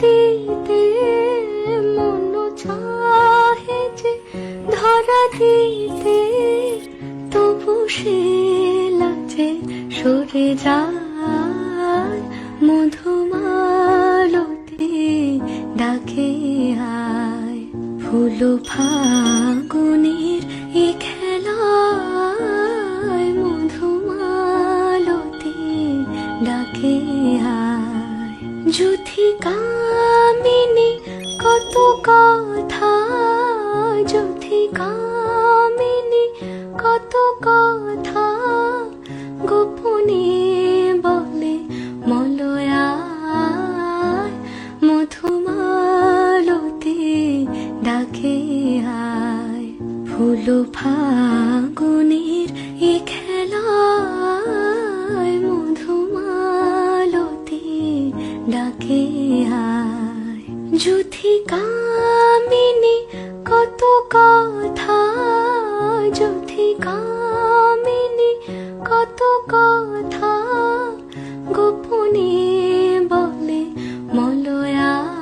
দিতে মন চাহে যে ধরা দিতে, তবু সে লাগছে সরে যায় মধুমালতে ডাকে আয় ফুল ফাগুন যুথি কামিনী, কত কথা। যুথি কামিনি, কত কথা। গোপনে বলে মলয়ায়, মধুমালতে ডাকে আয়। ফুল ভাগো ডাকে আয়। যুথি কামিনী কত কথা। যুথি কামিনী কত কথা। গোপনে বলে মলয়া